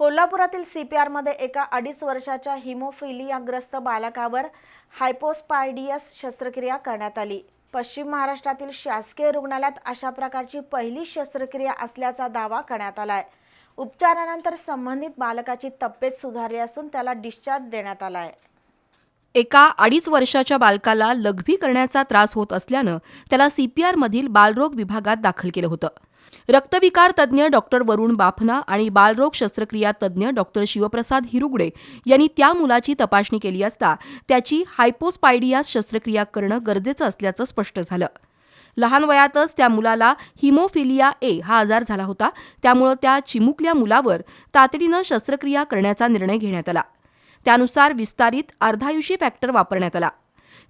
कोल्हापुरातील सीपीआरमध्ये एका अडीच वर्षाच्या हिमोफिलियाग्रस्त बालकावर हायपोस्पायडियस शस्त्रक्रिया करण्यात आली. पश्चिम महाराष्ट्रातील शासकीय रुग्णालयात अशा प्रकारची पहिली शस्त्रक्रिया असल्याचा दावा करण्यात आलाय. उपचारानंतर संबंधित बालकाची तब्येत सुधारली असून त्याला डिस्चार्ज देण्यात आला आहे एका अडीच वर्षाच्या बालकाला लघवी करण्याचा त्रास होत असल्यानं त्याला सीपीआरमधील बालरोग विभागात दाखल केलं होतं. रक्तविकार तज्ज्ञ डॉक्टर वरुण बाफना आणि बालरोग शस्त्रक्रिया तज्ज्ञ डॉक्टर शिवप्रसाद हिरुगडे यांनी त्या मुलाची तपासणी केली असता त्याची हायपोस्पायडियास शस्त्रक्रिया करणं गरजेचं असल्याचं स्पष्ट झालं. लहान वयातच त्या मुलाला हिमोफिलिया ए हा आजार झाला होता. त्यामुळं त्या चिमुकल्या मुलावर तातडीनं शस्त्रक्रिया करण्याचा निर्णय घेण्यात आला. त्यानुसार विस्तारित अर्धायुषी फॅक्टर वापरण्यात आला.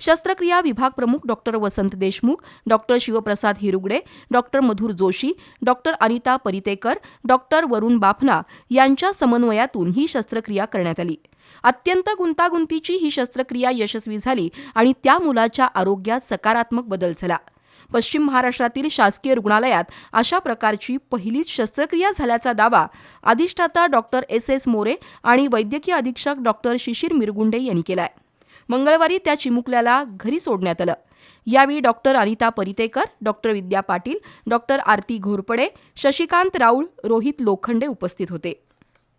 शस्त्रक्रिया विभाग प्रमुख doctor Vasant Deshmukh doctor Shivprasad Hirugade doctor Madhur Joshi doctor Anita Paritekar doctor Varun Bafna यांच्या समन्वयातून ही शस्त्रक्रिया करण्यात आली. अत्यंत गुंतागुंतीची ही शस्त्रक्रिया यशस्वी झाली आणि त्या मुलाच्या आरोग्यात सकारात्मक बदल झाला. पश्चिम महाराष्ट्रातील शासकीय रुग्णालयात अशा प्रकारची पहिलीच शस्त्रक्रिया झाल्याचा दावा अधिष्ठाता डॉक्टर एस. एस. मोरे आणि वैद्यकीय अधीक्षक डॉक्टर शिशिर मिरगुंडे यांनी केलाय. मंगळवारी त्या चिमुकल्याला घरी सोडण्यात आलं. यावेळी doctor Anita Paritekar doctor Vidya Patil doctor Aarti Ghorpade Shashikant Raul Rohit Lokhande उपस्थित होते.